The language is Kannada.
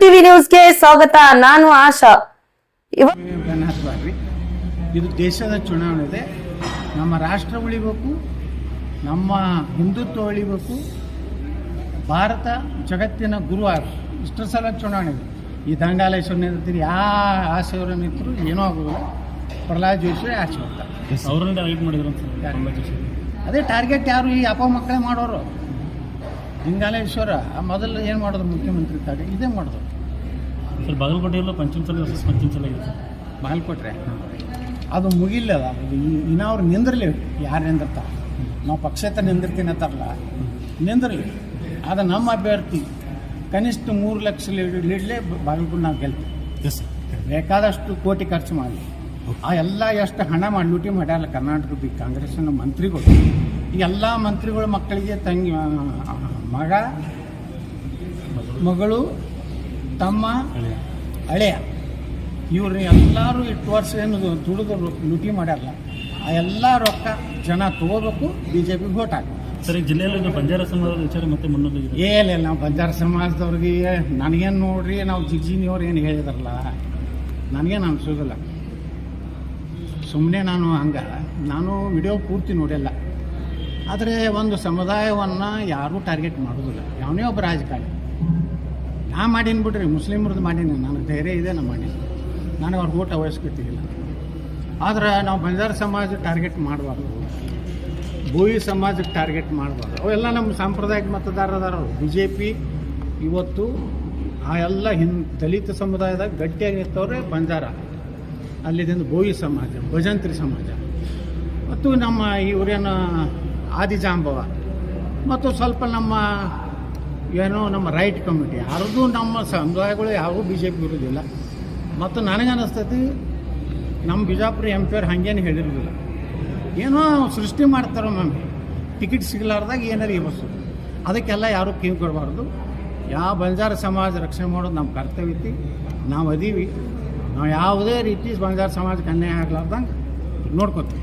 ಟಿವಿ ನ್ಯೂಸ್ಗೆ ಸ್ವಾಗತ ನಾನು ಆಶಾ. ಇದು ದೇಶದ ಚುನಾವಣೆ ಇದೆ ನಮ್ಮ ರಾಷ್ಟ್ರ ಉಳಿಬೇಕು ನಮ್ಮ ಹಿಂದುತ್ವ ಉಳಿಬೇಕು ಭಾರತ ಜಗತ್ತಿನ ಗುರು ಇಷ್ಟು ಇಷ್ಟರ ಸಲ ಚುನಾವಣೆ ಇದೆ. ಈ ದಂಗಾಲೇಶ್ವರ ಇರ್ತೀರಿ ಯಾ ಆಸೆಯವರ ಇದ್ರು ಏನೂ ಆಗೋದಿಲ್ಲ. ಪ್ರಹ್ಲಾದ್ ಜೋಶಿ ಆಚೆ ಹೋಗ್ತಾರೆ. ಅವ್ರನ್ನ ಟಾರ್ಗೆಟ್ ಮಾಡಿದ್ರು. ಅದೇ ಟಾರ್ಗೆಟ್ ಯಾರು? ಈ ಅಪ್ಪ ಮಕ್ಕಳೇ ಮಾಡೋರು. ಲಿಂಗಾಲೇಶ್ವರ ಮೊದಲು ಏನು ಮಾಡಿದ್ರು ಮುಖ್ಯಮಂತ್ರಿ ತಾಗ ಇದೇ ಮಾಡಿದ್ರು. ಸರ್ ಬಾಗಲಕೋಟೆಯಲ್ಲೂ ಪಂಚಮಸಾಲಿ ವರ್ಸಸ್ ಪಂಚಮಸಾಲಿ ಇದೆ ಸರ್ ಬಾಗಲಕೋಟ್ರೆ? ಅದು ಮುಗಿಲ್ಲ ಅದು ಇನ್ನೂ ಅವ್ರು ನಿಂದಿರಲಿ ಯಾರು ನಿಂದಿರ್ತಾರೆ ನಾವು ಪಕ್ಷೇತರ ನಿಂದಿರ್ತೀನಿ ಅಂತಾರಲ್ಲ ನಿಂದಿರಲಿ. ಅದು ನಮ್ಮ ಅಭ್ಯರ್ಥಿ ಕನಿಷ್ಠ ಮೂರು ಲಕ್ಷ ಲೀಡ್ಲೇ ಬಾಗಲಕೋಟೆ ನಾವು ಗೆಲ್ತೀವಿ. ಎಸ್ ಬೇಕಾದಷ್ಟು ಕೋಟಿ ಖರ್ಚು ಮಾಡಿ. ಆ ಎಲ್ಲ ಎಷ್ಟು ಹಣ ಮಾಡಿ ಲೂಟಿ ಮಾಡ್ಯಾರಲ್ಲ ಕರ್ನಾಟಕದ ಕಾಂಗ್ರೆಸ್ನ ಮಂತ್ರಿಗಳು ಈ ಎಲ್ಲ ಮಂತ್ರಿಗಳು ಮಕ್ಕಳಿಗೆ ತಂಗಿ ಮಗ ಮಗಳು ತಮ್ಮ ಹಳೆಯ. ಇವ್ರು ಎಲ್ಲರೂ ಇಟ್ಟು ವರ್ಷ ಏನು ದುಡಿದು ಲೂಟಿ ಮಾಡ್ಯಾರಲ್ಲ ಆ ಎಲ್ಲ ರೊಕ್ಕ ಜನ ತಗೋಬೇಕು ಬಿ ಜೆ ಪಿಗೆ ಓಟ್ ಹಾಕಬೇಕು. ಸರ್ ಈ ಜಿಲ್ಲೆಯಲ್ಲಿ ಬಂಜಾರ ಸಮಾಜದ ವಿಚಾರ ಮತ್ತೆ ಮುನ್ನೋದು ಏನಿಲ್ಲ ನಾವು ಬಂಜಾರ ಸಮಾಜದವ್ರಿಗೆ ನನಗೇನು ನೋಡ್ರಿ ನಾವು ಜಿಗ್ಜಿನಿಯವ್ರು ಏನು ಹೇಳಿದಾರಲ್ಲ ನನಗೇನು ಅನ್ಸೋದಿಲ್ಲ. ಸುಮ್ಮನೆ ನಾನು ಹಂಗ ನಾನು ವಿಡಿಯೋ ಪೂರ್ತಿ ನೋಡಿಲ್ಲ. ಆದರೆ ಒಂದು ಸಮುದಾಯವನ್ನು ಯಾರೂ ಟಾರ್ಗೆಟ್ ಮಾಡೋದಿಲ್ಲ. ಯಾವನೇ ಒಬ್ಬ ರಾಜಕಾರಣಿ. ನಾ ಮಾಡೀನಿ ಬಿಡ್ರಿ ಮುಸ್ಲಿಮ್ರದ್ದು ಮಾಡೀನಿ, ನನಗೆ ಧೈರ್ಯ ಇದೆ ನಾನು ಮಾಡೀನಿ. ನನಗೆ ಅವ್ರಿಗೆ ಊಟ ಅವಶ್ಯಕತೆ ಇಲ್ಲ ಆದ್ರೆ ನಾವು ಬಂಜಾರ ಸಮಾಜ ಟಾರ್ಗೆಟ್ ಮಾಡಬಾರ್ದು. ಭೂಯಿ ಸಮಾಜಕ್ಕೆ ಟಾರ್ಗೆಟ್ ಮಾಡಬಾರ್ದು. ಅವೆಲ್ಲ ನಮ್ಮ ಸಾಂಪ್ರದಾಯಿಕ ಮತದಾರದಾರರು. ಬಿ ಜೆ ಪಿ ಇವತ್ತು ಆ ಎಲ್ಲ ಹಿಂ ದಲಿತ ಸಮುದಾಯದಾಗ ಗಟ್ಟಿಯಾಗಿರ್ತವ್ರೆ ಬಂಜಾರ. ಅಲ್ಲಿದಿಂದ ಭೋಯಿ ಸಮಾಜ, ಭಜಂತ್ರಿ ಸಮಾಜ. ಮತ್ತು ನಮ್ಮ ಇವರೇನು ಆದಿಜಾಂಬವ. ಮತ್ತು ಸ್ವಲ್ಪ ನಮ್ಮ, ಏನೋ ನಮ್ಮ ರೈಟ್ ಕಮಿಟಿ ಅರ್ಧ ನಮ್ಮ ಸಮುದಾಯಗಳು ಯಾರೂ ಬಿ ಜೆ ಪಿ ಇರೋದಿಲ್ಲ ಮತ್ತು ನನಗೆ ಅನಿಸ್ತೈತಿ ನಮ್ಮ ಬಿಜಾಪುರ ಎಂ ಪಿ ಅವ್ರು ಹಂಗೇನು ಹೇಳಿರೋದಿಲ್ಲ ಏನೋ ಸೃಷ್ಟಿ ಮಾಡ್ತಾರೋ ಮ್ಯಾಮ್ ಟಿಕೆಟ್ ಸಿಗಲಾರ್ದಾಗ ಏನಾರು ಇರಬಹುದು ಅದಕ್ಕೆಲ್ಲ ಯಾರೂ ಕಿವಿ ಕೊಡಬಾರ್ದು. ಯಾವ ಬಂಜಾರ ಸಮಾಜ ರಕ್ಷಣೆ ಮಾಡೋದು ನಮ್ಮ ಕರ್ತವ್ಯ ಐತಿ. ನಾವು ಅದೀವಿ. ನಾವು ಯಾವುದೇ ರೀತಿ ಬಂಜಾರ ಸಮಾಜಕ್ಕೆ ಅನ್ಯಾಯ ಆಗ್ಲಾರ್ದಂಗೆ ನೋಡ್ಕೊತೀವಿ.